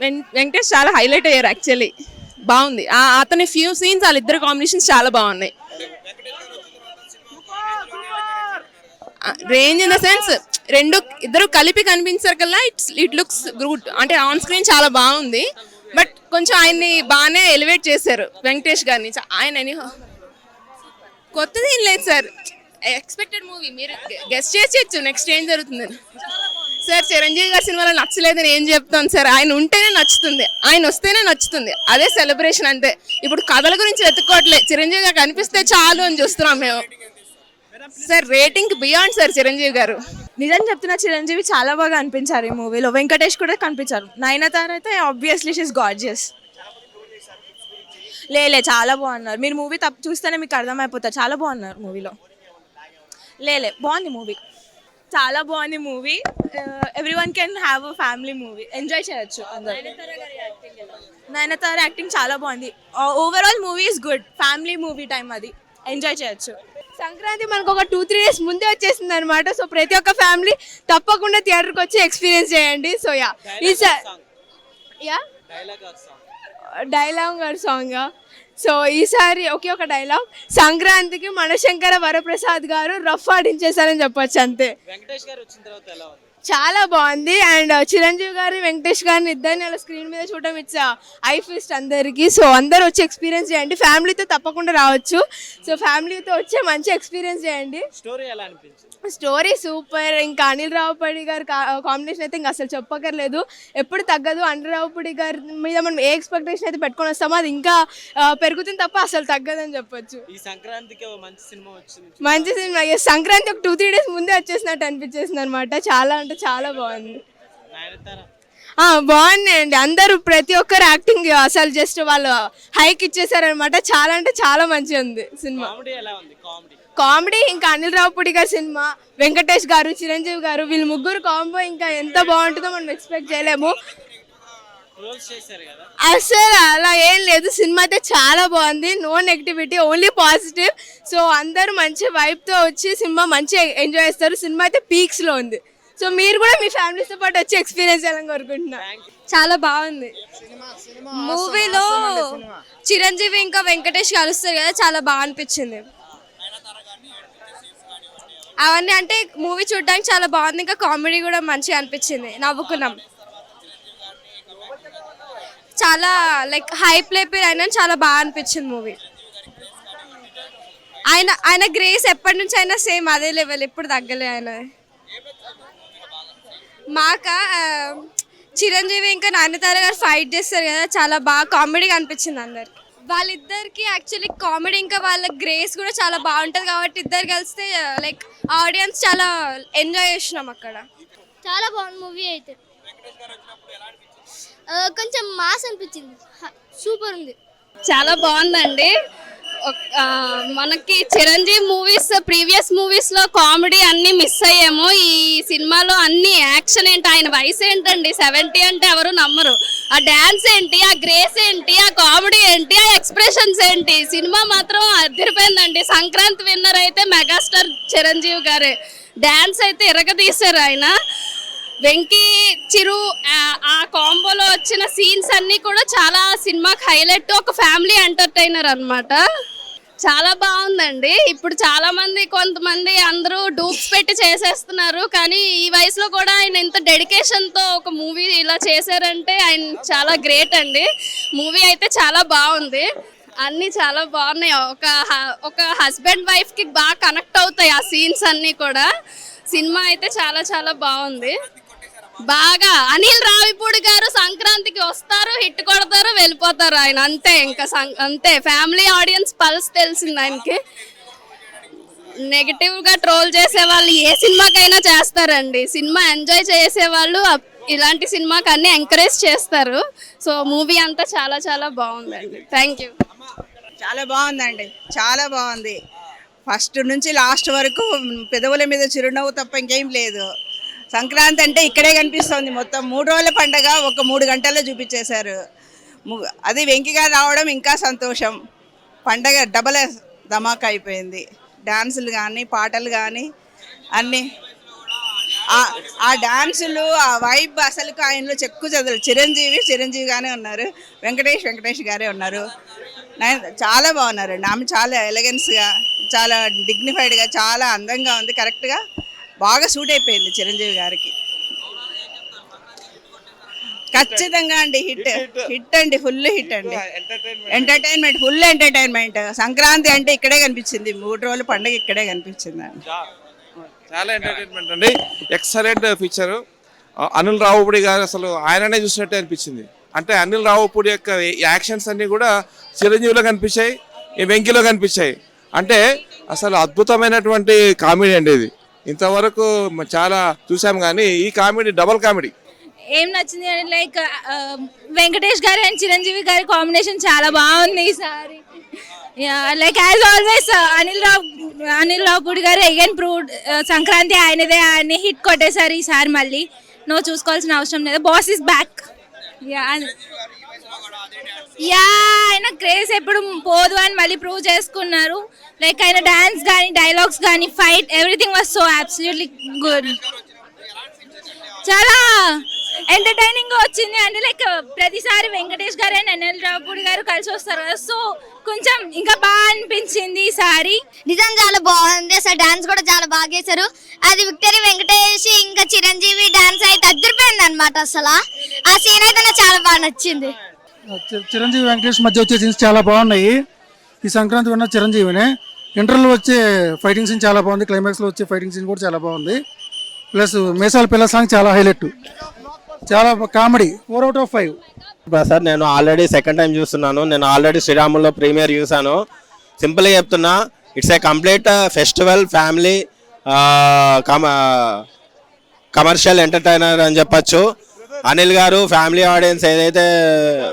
వెం- వెంకటేష్ చాలా హైలైట్ అయ్యారు యాక్చువల్లీ. బాగుంది. ఆ అతని ఫ్యూ సీన్స్ వాళ్ళిద్దరు కాంబినేషన్స్ చాలా బాగున్నాయి. రేంజ్ ఇన్ ద సెన్స్ రెండు ఇద్దరు కలిపి కనిపించారు కల్లా ఇట్స్ ఇట్ లుక్స్ గుడ్ అంటే ఆన్ స్క్రీన్ చాలా బాగుంది. బట్ కొంచెం ఆయన్ని బాగానే ఎలివేట్ చేశారు వెంకటేష్ గారిని. ఆయన ఎనీ కొత్తది ఏం లేదు సార్. ఎక్స్పెక్టెడ్ మూవీ మీరు గెస్ట్ చేసేయచ్చు. నెక్స్ట్ ఏం జరుగుతుందని సార్ చిరంజీవి గారి సినిమాలో నచ్చలేదని ఏం చెప్తాను సార్? ఆయన ఉంటేనే నచ్చుతుంది. ఆయన వస్తేనే నచ్చుతుంది. అదే సెలబ్రేషన్ అంతే. ఇప్పుడు కథల గురించి వెతుక్కోవట్లే. చిరంజీవి గారు కనిపిస్తే చాలు అని చూస్తున్నాం మేము. Sir rating beyond sir Chiranjeevi garu. నిజం చెప్తున్న చిరంజీవి చాలా బాగా అనిపించారు ఈ మూవీలో. వెంకటేష్ కూడా కనిపించారు. నయనతార అయితే ఆబ్వియస్లీ షీస్ గార్జియస్ లేలే చాలా బాగున్నారు. మీరు మూవీ తప్పు చూస్తేనే మీకు అర్థమైపోతారు. చాలా బాగున్నారు మూవీలో. లేలే బాగుంది మూవీ చాలా బాగుంది movie. Every one can have a family movie enjoy చేయొచ్చు అందరు. నయనతార యాక్టింగ్ చాలా బాగుంది. Overall movie is good family movie time అది. ఎంజాయ్ చేయొచ్చు. సంక్రాంతి మనకు ఒక టూ త్రీ డేస్ ముందే వచ్చేసింది అనమాట సో ప్రతి ఒక్క ఫ్యామిలీ తప్పకుండా థియేటర్కి వచ్చి ఎక్స్పీరియన్స్ చేయండి. సో యా ఈసారి ya dialogue garu song so ఈసారి ఒకే ఒక డైలాగ్ సంక్రాంతికి మనశంకర వరప్రసాద్ గారు రఫ్ ఆడించేశారని చెప్పొచ్చు అంతే. వెంకటేష్ గారు వచ్చిన తర్వాత ఎలా ఉంది? చాలా బాగుంది. అండ్ చిరంజీవి గారి వెంకటేష్ గారిని ఇద్దరిని అలా స్క్రీన్ మీద చూడడం ఇట్స్ ఐ ఫిస్ట్ అందరికి. సో అందరు వచ్చి ఎక్స్పీరియన్స్ చేయండి. ఫ్యామిలీతో తప్పకుండా రావచ్చు. సో ఫ్యామిలీతో వచ్చే మంచి ఎక్స్పీరియన్స్ చేయండి. స్టోరీ ఎలా అనిపించింది? స్టోరీ సూపర్ ఇంకా అనిల్ రావుపడి గారి కాంబినేషన్ అయితే ఇంకా అసలు చెప్పక్కర్లేదు. ఎప్పుడు తగ్గదు. అనిల్ రావుపడి గారి మీద మనం ఏ ఎక్స్పెక్టేషన్ అయితే పెట్టుకొని వస్తామో అది ఇంకా ఆ, పెరుగుతుంది తప్ప అసలు తగ్గదని చెప్పొచ్చు. ఈ సంక్రాంతికి మంచి సినిమా వచ్చింది. మంచి సినిమా. సంక్రాంతి ఒక టూ త్రీ డేస్ ముందే వచ్చేసినట్టు అనిపించేసింది అనమాట చాలా అంటే చాలా బాగుంది. బాగున్నాయండి. అందరూ ప్రతి ఒక్కరు యాక్టింగ్ అసలు జస్ట్ వాళ్ళు హైక్ ఇచ్చేసారనమాట చాలా అంటే చాలా మంచిగా ఉంది సినిమా. కామెడీ ఇంకా అనిల్ రావుపూడి గారి సినిమా వెంకటేష్ గారు చిరంజీవి గారు వీళ్ళు ముగ్గురు కాంబో ఇంకా ఎంత బాగుంటుందో మనం ఎక్స్పెక్ట్ చేయలేము. అసలు అలా ఏం లేదు. సినిమా అయితే చాలా బాగుంది. No negativity only positive so అందరూ మంచి వైబ్తో వచ్చి సినిమా మంచిగా ఎంజాయ్ చేస్తారు. సినిమా అయితే పీక్స్లో ఉంది. సో మీరు కూడా మీ ఫ్యామిలీతో పాటు వచ్చి ఎక్స్పీరియన్స్ చేయాలని కోరుకుంటున్నా. చాలా బాగుంది. మూవీలో చిరంజీవి ఇంకా వెంకటేష్ కలుస్తారు కదా చాలా బాగా అనిపించింది. అవన్నీ అంటే మూవీ చూడడానికి చాలా బాగుంది ఇంకా కామెడీ కూడా మంచిగా అనిపించింది నవ్వుకున్నాం. చాలా లైక్ హైప్ లేపి అయినా చాలా బాగా అనిపించింది మూవీ ఆయన ఆయన గ్రేస్ ఎప్పటి నుంచి అయినా సేమ్ అదే లెవెల్ ఎప్పుడు తగ్గలే ఆయన. మాక చిరంజీవి ఇంకా నాన్నతార గారు ఫైట్ చేస్తారు కదా చాలా బాగా కామెడీగా అనిపించింది అందరికి. వాళ్ళిద్దరికి యాక్చువల్లీ కామెడీ ఇంకా వాళ్ళ గ్రేస్ కూడా చాలా బాగుంటుంది కాబట్టి ఇద్దరు కలిస్తే లైక్ ఆడియన్స్ చాలా ఎంజాయ్ చేసినాం అక్కడ. చాలా బాగుంది మూవీ అయితే. కొంచెం మాస్ అనిపించింది. సూపర్ ఉంది. చాలా బాగుందండి. మనకి చిరంజీవి మూవీస్ ప్రీవియస్ మూవీస్లో కామెడీ అన్ని మిస్ అయ్యాము. ఈ సినిమాలో అన్ని యాక్షన్ ఏంటి ఆయన వయసు ఏంటండి? సెవెంటీ అంటే ఎవరు నమ్మరు. ఆ డాన్స్ ఏంటి ఆ గ్రేస్ ఏంటి ఆ కామెడీ ఏంటి ఆ ఎక్స్ప్రెషన్స్ ఏంటి? సినిమా మాత్రం అదిరిపోయిందండి. సంక్రాంతి విన్నర్ అయితే మెగాస్టార్ చిరంజీవి గారే. డాన్స్ అయితే ఇరగదీశారు ఆయన. వెంకీ చిరు ఆ- కాంబోలో వచ్చిన సీన్స్ అన్నీ కూడా చాలా సినిమాకి హైలైట్ ఒక ఫ్యామిలీ ఎంటర్టైనర్ అనమాట చాలా బాగుందండి. ఇప్పుడు చాలా మంది కొంతమంది అందరూ డూప్స్ పెట్టి చేసేస్తున్నారు. కానీ ఈ వయసులో కూడా ఆయన ఇంత డెడికేషన్తో ఒక మూవీ ఇలా చేశారంటే ఆయన చాలా గ్రేట్ అండి. మూవీ అయితే చాలా బాగుంది. అన్నీ చాలా బాగున్నాయి. ఒక ఒక హస్బెండ్ వైఫ్కి బాగా కనెక్ట్ అవుతాయి ఆ సీన్స్ అన్నీ కూడా. సినిమా అయితే చాలా చాలా బాగుంది. బాగా అనిల్ రావిపూడి గారు సంక్రాంతికి వస్తారు హిట్ కొడతారు వెళ్ళిపోతారు ఆయన. అంతే ఇంకా సం- అంతే. ఫ్యామిలీ ఆడియన్స్ పల్స్ తెలిసింది ఆయనకి. నెగిటివ్గా ట్రోల్ చేసే వాళ్ళు ఏ సినిమాకైనా చేస్తారండి. సినిమా ఎంజాయ్ చేసే వాళ్ళు ఇలాంటి సినిమాకి అన్ని ఎంకరేజ్ చేస్తారు. సో మూవీ అంతా చాలా చాలా బాగుందండి. Thank you. చాలా బాగుందండి. చాలా బాగుంది. ఫస్ట్ నుంచి లాస్ట్ వరకు పెదవుల మీద చిరునవ్వు తప్ప ఇంకేం లేదు. సంక్రాంతి అంటే ఇక్కడే కనిపిస్తుంది. మొత్తం మూడు రోజుల పండగ ఒక మూడు గంటల్లో చూపించేశారు. ము- అది వెంకిగా రావడం ఇంకా సంతోషం. పండగ డబల్ ధమాకా అయిపోయింది. డాన్సులు కానీ పాటలు కానీ అన్నీ. ఆ- డాన్సులు ఆ వైబ్ అసలు ఆయనలో చెక్కు చదువు చిరంజీవి చిరంజీవిగానే ఉన్నారు. వెంకటేష్ వెంకటేష్ గారే ఉన్నారు. చాలా బాగున్నారండి ఆమె చాలా ఎలగెన్స్గా చాలా డిగ్నిఫైడ్గా చాలా అందంగా ఉంది. కరెక్ట్గా బాగా సూట్ అయిపోయింది చిరంజీవి గారికి. ఖచ్చితంగా అండి హిట్. హిట్ అండి ఫుల్ హిట్ అండి. ఎంటర్టైన్మెంట్ ఫుల్ ఎంటర్టైన్మెంట్ సంక్రాంతి అంటే ఇక్కడే కనిపించింది. మూడు రోజుల పండుగ ఇక్కడే కనిపించింది అండి. చాలా ఎంటర్టైన్మెంట్ అండి. ఎక్సలెంట్ ఫీచర్ అనిల్ రావుపూడి గారు అసలు ఆయననే చూసినట్టే అనిపించింది. అంటే అనిల్ రావుపూడి యొక్క యాక్షన్స్ అన్ని కూడా చిరంజీవిలో కనిపించాయి ఈ వెంకిలో కనిపించాయి. అంటే అసలు అద్భుతమైనటువంటి కామెడీ అండి ఇది. ఇంతవరకు చాలా చూసాం కానీ ఈ కామెడీ డబల్ కామెడీ. ఏం నచ్చింది అంటే లైక్ వెంకటేష్ గారు అండ్ చిరంజీవి గారి కాంబినేషన్ చాలా బాగుంది ఈసారి like as always Anil Rao Anil Ravipudi garu again prove Sankranti ఆయనదే అని హిట్ కొట్టేశారు ఈసారి మళ్ళీ. నువ్వు చూసుకోవాల్సిన అవసరం లేదు. Boss is back ya ya ఆయన క్రేజ్ ఎప్పుడు పోదు అని మళ్ళీ ప్రూవ్ చేసుకున్నారు. లైక్ ఆయన డాన్స్ కానీ డైలాగ్స్ కానీ fight everything was so absolutely good చాలా ఎంటర్టైనింగ్ వచ్చింది. అంటే లైక్ ప్రతిసారి వెంకటేష్ గారు అండ్ ఎన్ఎల్ రావుపూడి గారు కలిసి వస్తారు కదా. సో కొంచెం ఇంకా బాగా అనిపించింది ఈసారి నిజం చాలా బాగుంది. అసలు డాన్స్ కూడా చాలా బాగా చేశారు. అది విక్టరీ వెంకటేష్ ఇంకా చిరంజీవి డాన్స్ అయితే అద్దరిపోయింది అనమాట అసలు. ఆ సీన్ అయితే నాకు చాలా బాగా నచ్చింది. చిరంజీవి వెంకటేష్ మధ్య వచ్చే సీన్స్ చాలా బాగున్నాయి. ఈ సంక్రాంతి ఉన్న చిరంజీవినే. ఇంటర్లో వచ్చే ఫైటింగ్ సీన్ చాలా బాగుంది. క్లైమాక్స్లో వచ్చే ఫైటింగ్ సీన్ కూడా చాలా బాగుంది. ప్లస్ మేసాల పిల్ల సాంగ్ చాలా హైలైట్ చాలా comedy four out of five sir నేను ఆల్రెడీ సెకండ్ టైం చూస్తున్నాను. నేను ఆల్రెడీ శ్రీరాముల్లో ప్రీమియర్ చూశాను. సింపుల్గా చెప్తున్నా it's a complete festival family commercial entertainer అని చెప్పొచ్చు. అనిల్ గారు ఫ్యామిలీ ఆడియన్స్ ఏదైతే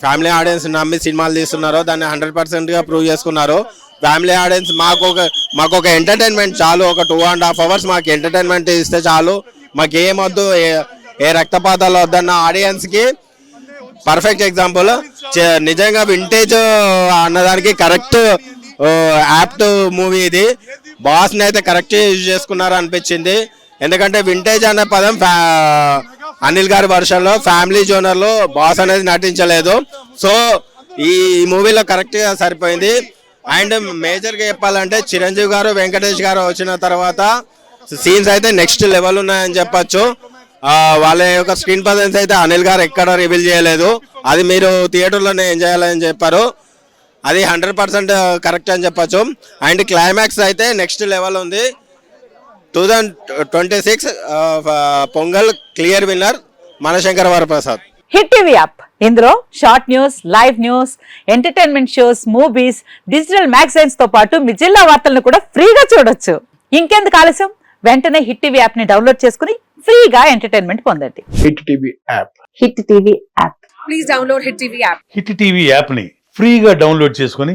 ఫ్యామిలీ ఆడియన్స్ నమ్మి సినిమాలు తీస్తున్నారో దాన్ని హండ్రెడ్ పర్సెంట్గా ప్రూవ్ చేసుకున్నారు. ఫ్యామిలీ ఆడియన్స్ మాకు ఒక మాకు ఒక ఎంటర్టైన్మెంట్ చాలు. ఒక టూ అండ్ హాఫ్ అవర్స్ మాకు ఎంటర్టైన్మెంట్ ఇస్తే చాలు. మాకు ఏమొద్దు ఏ ఏ రక్తపాతాలు వద్దన్న ఆడియన్స్కి పర్ఫెక్ట్ ఎగ్జాంపుల్ నిజంగా వింటేజ్ అన్నదానికి కరెక్ట్ యాప్ట్ మూవీ ఇది. బాస్ని అయితే కరెక్ట్ యూజ్ చేసుకున్నారు అనిపించింది. ఎందుకంటే వింటేజ్ అనే పదం ఫ్యా- అనిల్ గారి వర్షన్లో ఫ్యామిలీ జోనర్లో బాస్ అనేది నటించలేదు. సో ఈ మూవీలో కరెక్ట్గా సరిపోయింది. అండ్ మేజర్గా చెప్పాలంటే చిరంజీవి గారు వెంకటేష్ గారు వచ్చిన తర్వాత సీన్స్ అయితే నెక్స్ట్ లెవెల్ ఉన్నాయని చెప్పొచ్చు. వాళ్ళ యొక్క స్క్రీన్ ప్రజెన్స్ అయితే అనిల్ గారు ఎక్కడ రివీల్ చేయలేదు. అది మీరు థియేటర్లోనే ఎంజాయ్ చేయాలని చెప్పారు. అది హండ్రెడ్ పర్సెంట్ కరెక్ట్ అని చెప్పచ్చు. అండ్ క్లైమాక్స్ అయితే నెక్స్ట్ లెవెల్ ఉంది. Two thousand twenty six Pongal clear winner Manashankara Varaprasad hit TV app ఇందులో short news live news entertainment shows movies digital మ్యాగజైన్స్తో పాటు మీ జిల్లా వార్తలను కూడా ఫ్రీగా చూడొచ్చు. ఇంకెందుకు ఆలస్యం? వెంటనే హిట్ టీవీ యాప్ని డౌన్లోడ్ చేసుకుని ఫ్రీగా ఎంటర్టైన్మెంట్ పొందండి. Hit TV app hit TV app please download hit TV app hit TV యాప్ని ఫ్రీగా డౌన్లోడ్ చేసుకొని